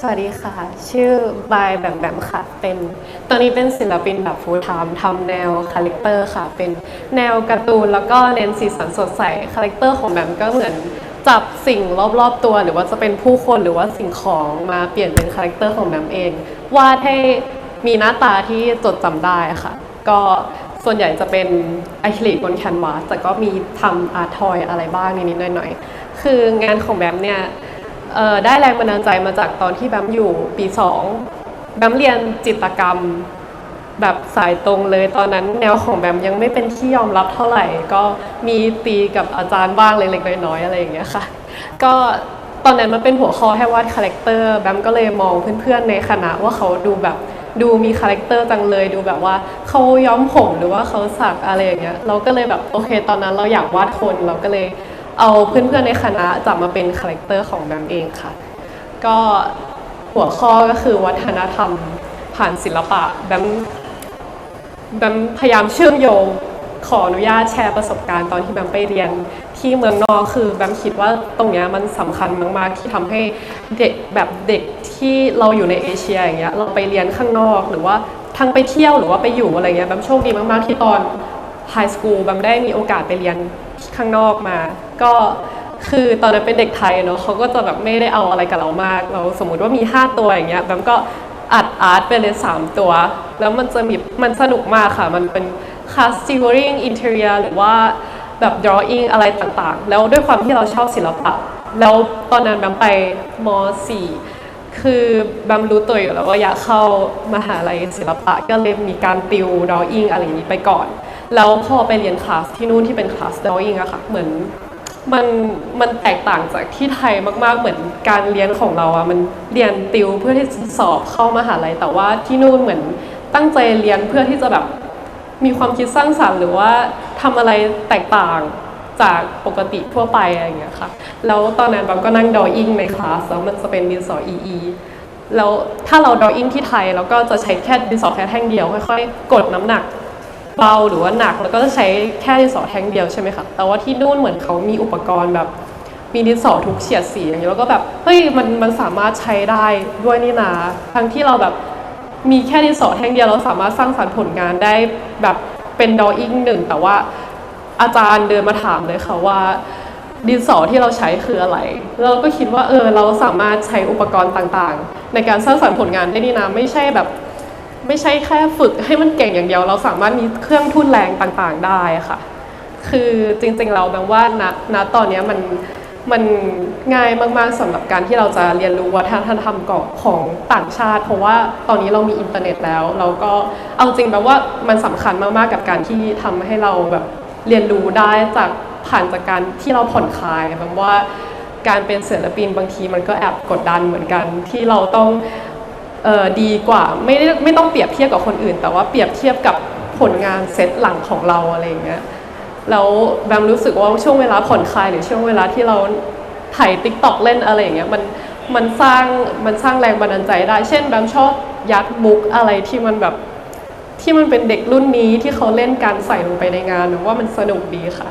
สวัสดีค่ะ ชื่อบายแบมแบมค่ะ เป็นตอนนี้เป็นศิลปินแบบ full time ทำแนวคาแรคเตอร์ค่ะ เป็นแนวการ์ตูนแล้วก็เน้นสีสันสดใสคาแรคเตอร์ของแบมก็เหมือนจับสิ่งรอบๆตัว หรือว่าจะเป็นผู้คนหรือว่าสิ่งของมาเปลี่ยนเป็นคาแรคเตอร์ของแบมเองวาดให้มีหน้าตาที่จดจำได้ค่ะ ก็ส่วนใหญ่จะเป็นอะคริลิกบนแคนวาสแต่ก็มีทำอาร์ทอยอะไรบ้างนิดๆหน่อยๆคืองานของแบมเนี่ย ได้แรงบันดาลใจมาจากตอนที่แบมอยู่ปีสองแบมเรียนจิตรกรรมแบบสายตรงเลยตอนนั้นแนวของแบมยังไม่เป็นที่ยอมรับเท่าไหร่ ก็มีตีกับอาจารย์บ้างเล็กๆน้อยๆอะไรอย่างเงี้ยค่ะ ก็ตอนนั้นมันเป็นหัวข้อให้วาดคาแรคเตอร์แบมก็เลยมองเพื่อนๆในคณะว่าเขาดูแบบดูมีคาแรคเตอร์จังเลยดูแบบว่าเขาย้อมผมหรือว่าเขาสักอะไรอย่างเงี้ยเราก็เลยแบบโอเค ตอนนั้นเราอยากวาดคนเราก็เลย เอาเพื่อนๆในคณะจับมาเป็นคาแรคเตอร์ของแบมเองค่ะ ก็หัวข้อก็คือวัฒนธรรมผ่านศิลปะแบมแบมพยายามเชื่อมโยงขออนุญาตแชร์ประสบการณ์ตอนที่แบมไปเรียนที่เมืองนอกคือแบมคิดว่าตรงเนี้ยมันสำคัญมากๆที่ทำให้เด็กแบบเด็กที่เราอยู่ในเอเชียอย่างเงี้ยเราไปเรียนข้างนอกหรือว่าทั้งไปเที่ยวหรือว่าไปอยู่อะไรเงี้ยแบมโชคดีมากๆที่ตอน ไฮสคูลแบมได้มีโอกาสไปเรียนข้างนอกมา ก็คือตอนนั้นเป็นเด็กไทยเนาะเขาก็จะแบบไม่ได้เอาอะไรกับเรามาก เราสมมุติว่ามี 5 ตัวอย่างเงี้ยแบมก็อัดอาร์ตไปเลย 3 ตัว แล้วมันจะมีมันสนุกมากค่ะ มันเป็น costuring interior หรือว่าแบบ drawing อะไรต่างๆ แล้วด้วยความที่เราชอบศิลปะ แล้วตอนนั้นแบมไปม .4 คือแบมรู้ตัวอยู่แล้วว่าอยากเข้ามหาลัยศิลปะ ก็เลยมีการติว drawing อะไรอย่างนี้ไปก่อน แล้วพอไปเรียนคลาสที่นู่นที่เป็นคลาส drawing อะค่ะ เหมือนมันมันแตกต่างจากที่ไทยมาก ๆ เหมือนการเรียนของเราอะมันเรียนติวเพื่อที่จะสอบเข้ามหาลัย แต่ว่าที่นู่นเหมือนตั้งใจเรียนเพื่อที่จะแบบมีความคิดสร้างสรรค์หรือว่าทำอะไรแตกต่างจากปกติทั่วไปอะไรอย่างเงี้ยค่ะ แล้วตอนนั้นบัมก็นั่งดออิงในคลาสแล้วมันจะเป็นดินสอ EE แล้วถ้าเราดออิงที่ไทยเราก็จะใช้แค่ดินสอแค่แท่งเดียวค่อยๆ กดน้ำหนัก เบาหรือว่าหนักแล้วก็จะใช้แค่ดินสอแท่งเดียวใช่ไหมคะแต่ว่าที่นู่นเหมือนเขามีอุปกรณ์แบบมีดินสอทุกเฉียดสีอย่างเงี้ยแล้วก็แบบเฮ้ยมันมันสามารถใช้ได้ด้วยนี่นาทั้งที่เราแบบมีแค่ดินสอแท่งเดียวเราสามารถสร้างสรรค์ผลงานได้แบบเป็นดออิ่งหนึ่งแต่ว่าอาจารย์เดินมาถามเลยค่ะว่าดินสอที่เราใช้คืออะไร เราก็คิดว่าเออเราสามารถใช้อุปกรณ์ต่างๆ ในการสร้างสรรค์ผลงานได้นี่นะไม่ใช่แบบ ไม่ใช่แค่ฝึกให้มันเก่งอย่างเดียว เราสามารถมีเครื่องทุ่นแรงต่างๆได้ค่ะ คือจริงๆเราแบงว่าณณตอนนี้มันมันง่ายมากๆสำหรับการที่เราจะเรียนรู้วัฒนธรรมของของต่างชาติ เพราะว่าตอนนี้เรามีอินเทอร์เน็ตแล้ว เราก็เอาจริงแบบว่ามันสำคัญมากๆกับการที่ทำให้เราแบบเรียนรู้ได้จากผ่านจากการที่เราผ่อนคลายแบบว่าการเป็นศิลปินบางทีมันก็แอบกดดันเหมือนกัน ที่เราต้อง ดีกว่าไม่ได้ไม่ต้องเปรียบเทียบกับคนอื่น แต่ว่าเปรียบเทียบกับผลงานเซตหลังของเราอะไรอย่างเงี้ยแล้วแบมรู้สึกว่าช่วงเวลาผ่อนคลายหรือช่วงเวลาที่เราถ่ายติ๊กต็อกเล่นอะไรอย่างเงี้ยมันมันสร้างมันสร้างแรงบันดาลใจได้ เช่นแบมชอบยัดมุกอะไรที่มันแบบที่มันเป็นเด็กรุ่นนี้ที่เขาเล่นการใส่ลงไปในงานแบมว่ามันสนุกดีค่ะ